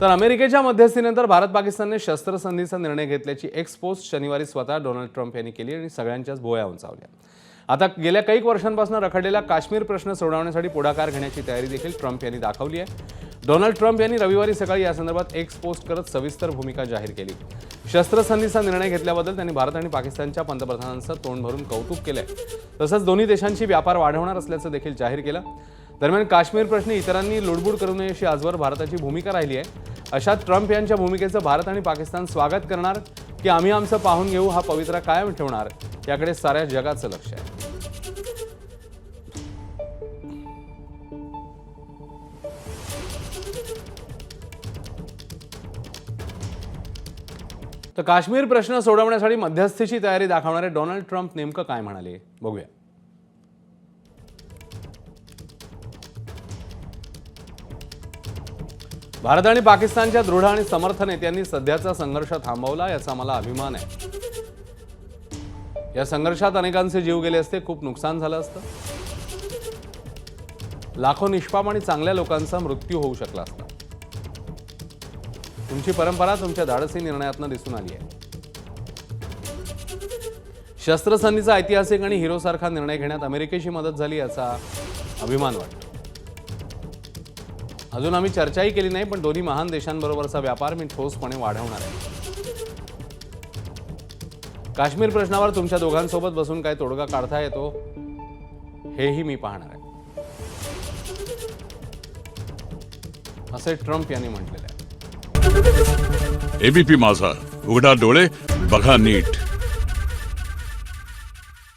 तर अमेरिकेच्या मध्यस्थीनंतर भारत पाकिस्तानने शस्त्रसंधीचा निर्णय घेतल्याची एक्स पोस्ट शनिवारी स्वतः डोनाल्ड ट्रम्प यांनी केली आणि सगळ्यांच्याच भोया उंचावल्या. आता गेल्या काही वर्षांपासून रखडलेला काश्मीर प्रश्न सोडवण्यासाठी पुढाकार घेण्याची तयारी देखील ट्रम्प यांनी दाखवली आहे. डोनाल्ड ट्रम्प यांनी रविवारी सकाळी या संदर्भात एक्स पोस्ट करत सविस्तर भूमिका जाहीर केली. शस्त्रसंधीचा निर्णय घेतल्याबद्दल त्यांनी भारत आणि पाकिस्तानच्या पंतप्रधानांचं तोंड भरून कौतुक केलंय. तसंच दोन्ही देशांशी व्यापार वाढवणार असल्याचं देखील जाहीर केलं. दरम्यान काश्मीर प्रश्नी इतरांनी लुडबुड करू नये अशी आजवर भारताची भूमिका राहिली आहे. अशा ट्रम्प यांच्या भूमिकेचं भारत आणि पाकिस्तान स्वागत करणार की आम्ही आमचं पाहून घेऊ हा पवित्रा कायम ठेवणार याकडे साऱ्या जगाचं लक्ष आहे. तर काश्मीर प्रश्न सोडवण्यासाठी मध्यस्थीची तयारी दाखवणारे डोनाल्ड ट्रम्प नेमकं काय म्हणाले? बघूया. भारत आणि पाकिस्तानच्या दृढ आणि समर्थ नेत्यांनी सध्याचा संघर्ष थांबवला याचा मला अभिमान आहे. या संघर्षात अनेकांचे जीव गेले असते खूप नुकसान झालं असतं. लाखो निष्पाप आणि चांगल्या लोकांचा मृत्यू होऊ शकला असता. तुमची परंपरा तुमच्या धाडसी निर्णयातनं दिसून आली आहे. शस्त्रसंधीचा ऐतिहासिक आणि हिरोसारखा निर्णय घेण्यात अमेरिकेची मदत झाली याचा अभिमान वाटतो. अजून आम्ही चर्चाही केली नाही पण दोन्ही महान देशांबरोबरचा व्यापार मी ठोसपणे वाढवणार आहे. काश्मीर प्रश्नावर तुमच्या दोघांसोबत बसून काय तोडगा काढता येतो हेही मी पाहणार आहे. असे ट्रम्प यांनी म्हटलेले आहे. एबीपी माझा. उघडा डोळे बघा नीट.